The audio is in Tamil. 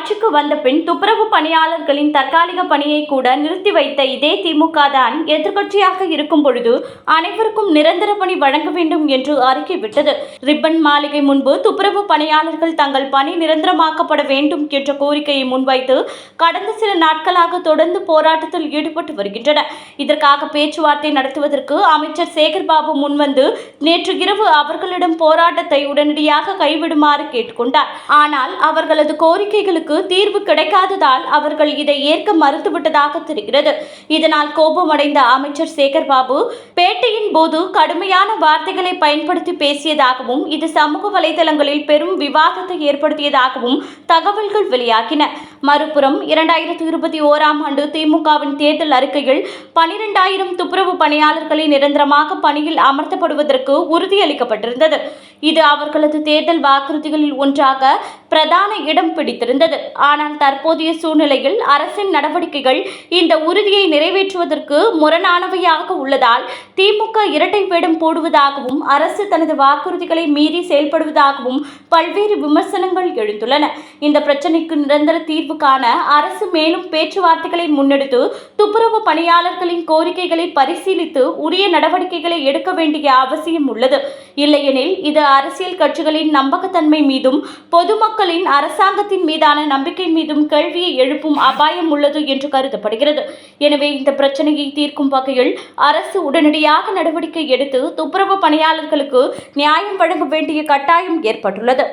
ஆட்சிக்கு வந்த பின் துப்புரவு பணியாளர்களின் தற்காலிக பணியை கூட நிறுத்தி வைத்த இதே திமுக தான் எதிர்க்கட்சியாக இருக்கும் பொழுது அனைவருக்கும் நிரந்தர பணி வழங்க வேண்டும் என்று அறிக்கை விட்டது. ரிப்பன் மாளிகை முன்பு துப்புரவு பணியாளர்கள் தங்கள் பணி நிரந்தரமாக்கப்பட வேண்டும் என்ற கோரிக்கையை முன்வைத்து கடந்த சில நாட்களாக தொடர்ந்து போராட்டத்தில் ஈடுபட்டு வருகின்றனர். இதற்காக பேச்சுவார்த்தை நடத்துவதற்கு அமைச்சர் சேகர்பாபு முன்வந்து நேற்று இரவு அவர்களிடம் போராட்டத்தை உடனடியாக கைவிடுமாறு கேட்டுக்கொண்டார். ஆனால் அவர்களது கோரிக்கைகளுக்கு தீர்வு கிடைக்காததால் அவர்கள் இதை ஏற்க மறுத்துவிட்டதாக தெரிகிறது. இதனால் கோபமடைந்த அமைச்சர் சேகர்பாபு பேட்டியின் போது கடுமையான வார்த்தைகளை பயன்படுத்தி பேசியதாகவும் இது சமூக வலைதளங்களில் பெரும் விவாதத்தை ஏற்படுத்தியதாகவும் தகவல்கள் வெளியாகின. மறுபுறம் இரண்டாயிரத்தி இருபத்தி ஓராம் ஆண்டு திமுகவின் தேர்தல் அறிக்கையில் பனிரெண்டாயிரம் துப்புரவு பணியாளர்களை நிரந்தரமாக பணியில் அமர்த்தப்படுவதற்கு உறுதியளிக்கப்பட்டிருந்தது. இது அவர்களது தேர்தல் வாக்குறுதிகளில் ஒன்றாக பிரதான இடம் பிடித்திருந்தது. ஆனால் தற்போதைய சூழ்நிலையில் அரசின் நடவடிக்கைகள் இந்த உறுதியை நிறைவேற்றுவதற்கு முரணானவையாக உள்ளதால் திமுக இரட்டை வேடம் போடுவதாகவும் அரசு தனது வாக்குறுதிகளை மீறி செயல்படுவதாகவும் பல்வேறு விமர்சனங்கள் எழுந்துள்ளன. இந்த பிரச்சினைக்கு நிரந்தர தீர்வு காண அரசு மேலும் பேச்சுவார்த்தைகளை முன்னெடுத்து துப்புரவு பணியாளர்களின் கோரிக்கைகளை பரிசீலித்து உரிய நடவடிக்கைகளை எடுக்க வேண்டிய அவசியம் உள்ளது. இல்லையெனில் இது அரசியல் கட்சிகளின் நம்பகத்தன்மை மீதும் பொதுமக்களின் அரசாங்கத்தின் மீதான நம்பிக்கை மீதும் கேள்வியை எழுப்பும் அபாயம் உள்ளது என்று கருதப்படுகிறது. எனவே இந்த பிரச்சனையை தீர்க்கும் வகையில் அரசு உடனடியாக நடவடிக்கை எடுத்து துப்புரவு பணியாளர்களுக்கு நியாயம் வழங்க வேண்டிய கட்டாயம் ஏற்பட்டுள்ளது.